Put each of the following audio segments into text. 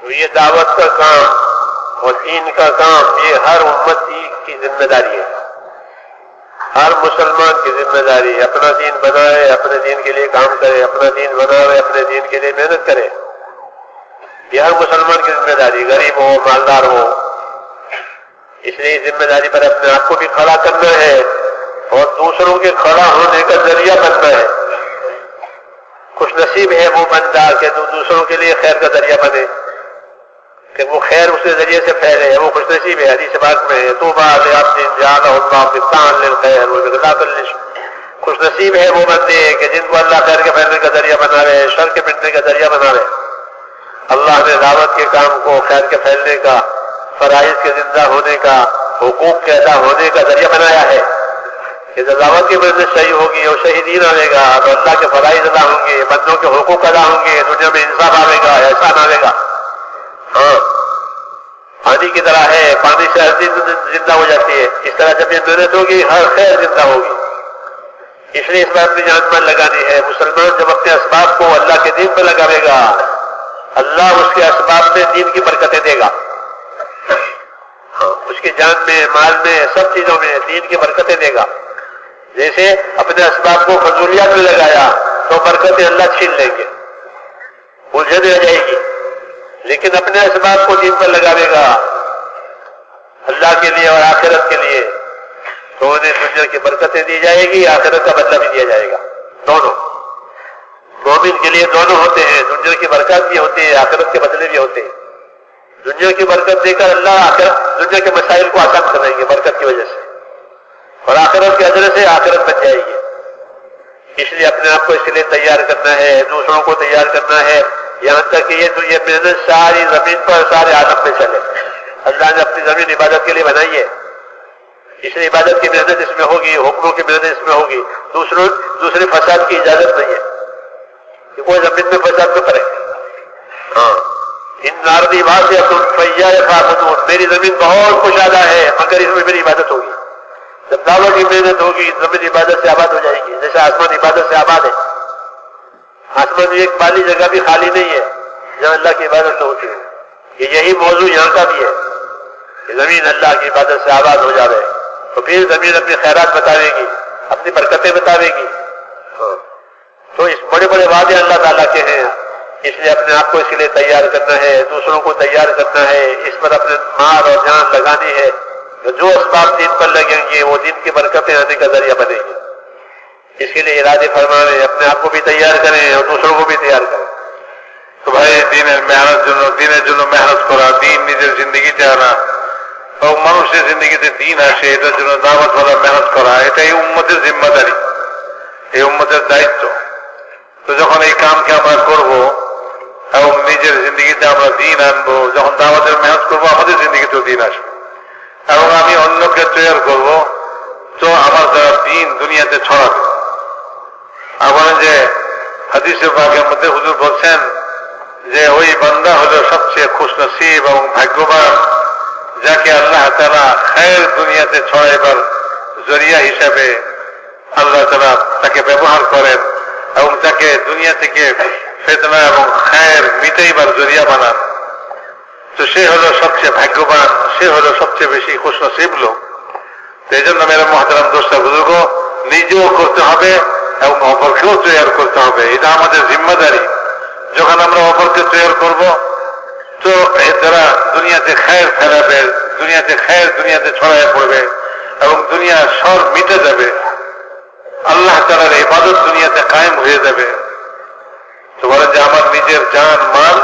تو یہ دعوت کا کام وسین کا کام، یہ ہر امت کی ذمہ داری ہے۔ ہر مسلمان کی ذمہ داری ہے۔ اپنا دین بنائے، اپنے دین کے لیے کام کرے، اپنا دین بنائے، اپنے دین کے لیے محنت کرے۔ یہ ہر مسلمان کی ذمہ داری غریب ہو، مالدار ہو۔ اس لیے ذمہ داری پر اپنے آپ کو بھی کھڑا کرنا ہے اور دوسروں کے کھڑا ہونے کا ذریعہ بننا ہے۔ خوش نصیب ہے وہ بندہ کہ دوسروں کے لیے خیر کا ذریعہ بنے۔ کہ وہ خیر اس کے ذریعے سے پھیلے وہ خوش نصیب ہے حدیث پاک میں ہے تو بات ہے آپ نے زیادہ ہوتا پاکستان للخیر وزغلات للش خوش نصیب ہے وہ بندے کہ جن کو اللہ خیر کے پھیلنے کا ذریعہ بنا رہے ہیں شر کے پھیلنے کا ذریعہ بنا رہے ہیں اللہ نے دعوت کے کام کو خیر کے پھیلنے کا، فرائض کے زندہ ہونے کا، حقوق کے ادا ہونے کا ذریعہ بنایا ہے۔ کہ دعوت کی وجہ صحیح ہوگی اور صحیح دین آئے گا، تو اللہ کے فرائض ادا ہوں گے، بندوں کے حقوق ادا ہوں گے، دنیا میں انصاف آئے گا، احسان آئے گا۔ ہاں۔ پانی کی طرح ہے پانی سے ہر چیز زندہ ہو جاتی ہے۔ اس طرح جب یہ محنت ہوگی، ہر خیر زندہ ہوگی۔ اس لیے اس بات کی جان پر لگانی ہے، مسلمان جب اپنے اسباب کو اللہ کے دین پہ لگاوے گا، اللہ اس کے اسباب میں دین کی برکتیں دے گا۔ ہاں، اس کی جان میں، مال میں، سب چیزوں میں دین کی برکتیں دے گا۔ جیسے اپنے اسباب کو فضولیات میں لگایا، تو برکتیں اللہ چھین لیں گے۔ الجھن رہ جائے گی۔ لیکن اپنے اسباب کو دین پر لگاوے گا۔ اللہ کے لیے اور آخرت کے لیے۔ تو انہیں دنیا کی برکتیں دی جائے گی، آخرت کا بدلہ بھی دیا جائے گا۔ دونوں۔ مومن کے لیے دونوں ہوتے ہیں۔ دنیا کی برکت بھی ہوتی ہے، آخرت کے بدلے بھی ہوتے ہیں۔ دنیا کی برکت دے کر اللہ آخرت، دنیا کے مسائل کو آسان کریں گے برکت کی وجہ سے۔ اور آخرت کے اجرے سے آخرت بن جائے گی۔ اس لیے اپنے آپ کو اس کے لیے تیار کرنا ہے، دوسروں کو تیار کرنا ہے۔ یہاں تک کہ یہ یہ بزنس ساری زمین پر سارے عالم میں چلے۔ اللہ نے اپنی زمین عبادت کے لیے بنائی ہے۔ اس لیے عبادت کی محنت اس میں ہوگی، حکموں کی محنت اس میں ہوگی۔ دوسروں، دوسرے فساد کی اجازت نہیں ہے۔ کہ کوئی زمین میں فساد نہ کرے ہاں۔ ان ناردی بات یا تم فیا میری زمین بہت کشادہ ہے، مگر اس میں میری عبادت ہوگی۔ جب دعوت کی محنت ہوگی، زمین عبادت سے آباد ہو جائے گی۔ جیسے آسمان عبادت سے آباد ہے۔ بنی ایک مالی جگہ بھی خالی نہیں ہے، جہاں اللہ کی عبادت نہ ہوتی ہے یہی موضوع یہاں کا بھی ہے کہ زمین اللہ کی عبادت سے آباد ہو جائے تو پھر زمین اپنی خیرات بتاوے گی، اپنی برکتیں بتاوے گی۔ ہاں۔ تو اس بڑے بڑے وعدے اللہ تعالیٰ کے ہیں۔ اس لیے اپنے آپ کو اس کے لیے تیار کرنا ہے، دوسروں کو تیار کرنا ہے۔ اس پر اپنے مار اور جان لگانی ہے۔ جو اسباب دین پر لگیں گے، وہ دین کی برکتیں آنے کا ذریعہ بنے گی इसके लिए इरादे फरमाने अपने आप को भी तैयार करें और दूसरों को भी तैयार करें তো ভাই দিনের মেহনত জন্য দিনের জন্য মেহনত করা দিন নিজের জিন্দগিতে আনা এবং মানুষের জিন্দগিতে দিন আসে এটার জন্য দাওয়াত বলা মেহনত করা এটাই উম্মতের জিম্মাদারি এই উম্মতের দায়িত্ব তো যখন এই কামকে আমরা করব এবং নিজের জিন্দগিতে আমরা দিন আনবো যখন দাওয়াতের মেহনত করবো আমাদের জিন্দগিতেও দিন আসবে এবং আমি অন্যকে তৈরি করব তো আমার দ্বারা দিন দুনিয়াতে ছড়াবে আবার যে হাদিসের বাগের মধ্যে হুজুর বলছেন যে ওই বান্দা হল সবচেয়ে খুশ নসিব এবং ভাগ্যবান, যাকে আল্লাহ তারা খায়ের দুনিয়াতে ছড়াইবার জরিয়া হিসাবে আল্লাহ তারা তাকে ব্যবহার করেন এবং তাকে দুনিয়া থেকে ফেতনা এবং খায়ের মিটাইবার জরিয়া বানান। তো সে হলো সবচেয়ে ভাগ্যবান, সে হলো সবচেয়ে বেশি খুশ নসিব লোক। এই জন্য মেরা মহাতারাম দোষটা বুজুর্গ, নিজেও করতে হবে অপরকেও তৈরি করতে হবে। এটা আমাদের জিম্মাদারি। যখন আমরা অপরকে তৈরি করব, তো দ্বারা দুনিয়াতে খায়ের ফেলাবে, দুনিয়াতে খায়ের দুনিয়াতে ছড়ায় পড়বে এবং দুনিয়া সব মিটে যাবে। আল্লাহ তালার ইবাদত দুনিয়াতে কায়েম হয়ে যাবে। তো বলেন যে, আমার নিজের জান, মাল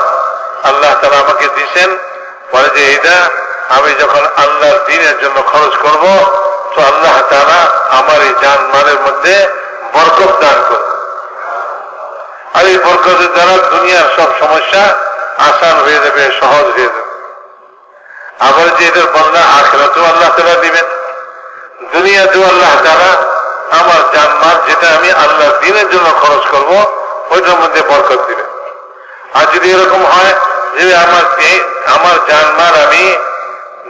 আল্লাহ তালা আমাকে দিছেন বলে যে এটা আমি যখন আল্লাহর দিনের জন্য খরচ করব, তো আল্লাহ তালা আমার এই জান, মালের মধ্যে বরকত দান করবে আর এই বরকতের দ্বারা দুনিয়ার সব সমস্যা আসান হয়ে যাবে, সহজ হয়ে যাবে। আবার যে এদের বন্যা আখরাতেও আল্লাহ তালা দিবেন, দুনিয়াতেও আল্লাহ তালা আমার জানমাল যেটা আমি আল্লাহ দিনের জন্য খরচ করব, ওইটার মধ্যে বরকত দিবেন। আর যদি এরকম হয় যে আমার আমার জানমাল আমি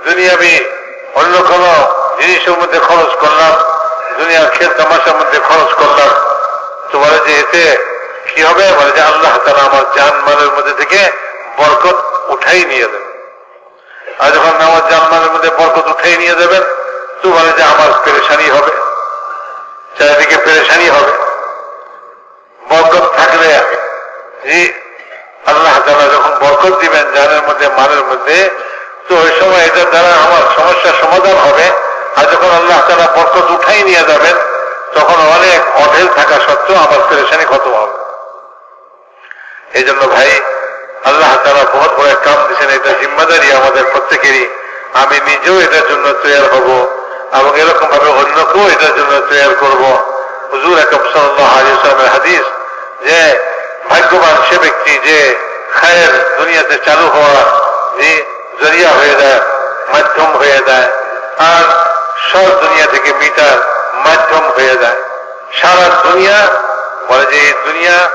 দুনিয়া দুনিয়াবি অন্য কোনো জিনিসের মধ্যে খরচ করলাম দুনিয়ার খেল তামাশার মধ্যে খরচ করলাম। তো বলে যে এতে কি হবে? বলে যে আল্লাহ তালা আমার জান মালের মধ্যে থেকে বরকত উঠাই নিয়ে দেবেন। আর যখন নামাজ জানমানের মধ্যে বরকত উঠাই নিয়ে দেবেন, তো বলে যে আমার পেরেশানি হবে। চারিদিকে পেরেশানি হবে। বরকত থাকলে যে আল্লাহ তালা যখন বরকত দিবেন জানের মধ্যে, মালের মধ্যে, তো ওই সময় এটার দ্বারা আমার সমস্যা সমাধান হবে আর যখন আল্লাহ তালা বরকত উঠাই নিয়ে যাবেন, তখন অনেক অঢেল থাকা সত্ত্বেও আমার পেরেশানি খতম হবে। এই জন্য ভাই, আল্লাহ তারা বহুত বড় এক কাম দিচ্ছেন এটা জিম্মাদারি আমাদের প্রত্যেকেরই। আমি নিজেও এটার জন্য তৈরি হব এবং এরকম ভাবে অন্যকেও এটার জন্য তৈরি করব। হুজুর একম সাল্লামের হাদিস যে ভাগ্যবান সে ব্যক্তি যে খায়ের দুনিয়াতে চালু হওয়া যে জরিয়া হয়ে যায় মাধ্যম হয়ে যায় আর সব দুনিয়া মাধ্যম হয়ে যায়। সারা দুনিয়া বলে যে, দুনিয়া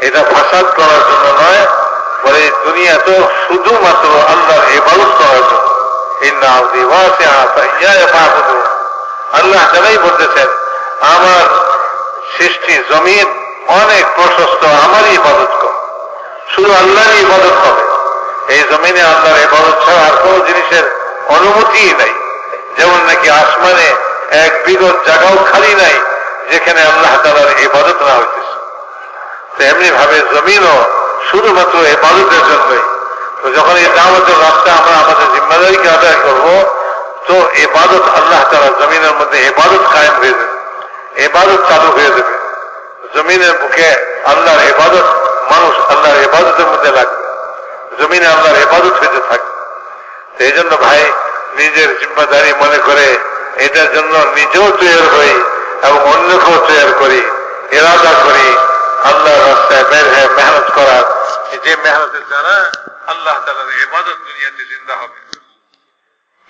এটা ফাসাদ করার জন্য নয়, বলে দুনিয়া তো শুধুমাত্র আল্লাহর ইবাদত করার জন্য। আল্লাহ তালাই বলতেছেন, আমার সৃষ্টি জমিন অনেক প্রশস্ত, আমারই ইবাদত কর। শুধু আল্লাহরই ইবাদত হবে। এই জমিনে আল্লাহর ইবাদত ছাড়া আর কোনো জিনিসের অনুমতিই নাই। যেমন নাকি আসমানে এক বিগত জায়গাও খালি নাই, যেখানে আল্লাহ তালার ইবাদত না হইতেছে। তেমনি ভাবে জমিনও শুধুমাত্র এবাদতের জন্যই। তো যখন এই দাওয়াতের রাস্তা আমরা আমাদের জিম্মাদারিকে আদায় করব, তো এবাদত আল্লাহ তালা জমিনের মধ্যে এবাদত কায়েম হয়ে যাবে এবাদত চালু হয়ে যাবে। জমিনের বুকে আল্লাহর এবাদত মানুষ আল্লাহর এবাদতের মধ্যে লাগবে। জমিনে আল্লাহর এবাদত হইতে থাকবে। তো এই জন্য ভাই, নিজের জিম্মাদারি মনে করে এটার জন্য নিজেও তৈরি হই এবং অন্যকেও তৈরি করি, এরাদা করি আল্লাহ রাস্তায় বের হয়ে মেহনত করার। যে মেহনতের দ্বারা আল্লাহ তালার ইবাদত দুনিয়াতে জিন্দা হবে।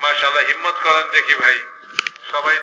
মাশাআল্লাহ, হিম্মত করেন দেখি ভাই, সবাই